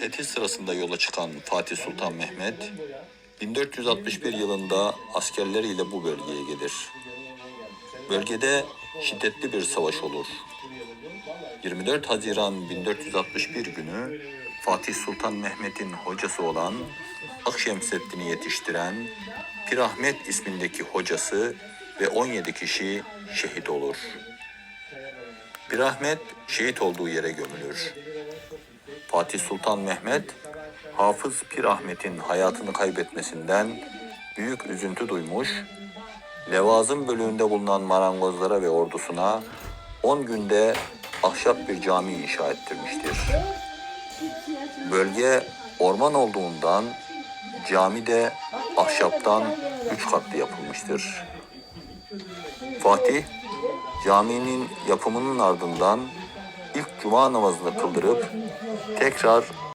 Fetih sırasında yola çıkan Fatih Sultan Mehmet, 1461 yılında askerleriyle bu bölgeye gelir. Bölgede şiddetli bir savaş olur. 24 Haziran 1461 günü Fatih Sultan Mehmet'in hocası olan Akşemseddin'i yetiştiren Pirahmet ismindeki hocası ve 17 kişi şehit olur. Pirahmet şehit olduğu yere gömülür. Fatih Sultan Mehmet, Hafız Pir Ahmet'in hayatını kaybetmesinden büyük üzüntü duymuş, Levazım bölüğünde bulunan marangozlara ve ordusuna 10 günde ahşap bir cami inşa ettirmiştir. Bölge orman olduğundan cami de ahşaptan üç katlı yapılmıştır. Fatih, caminin yapımının ardından ilk cuma namazını kıldırıp tekrar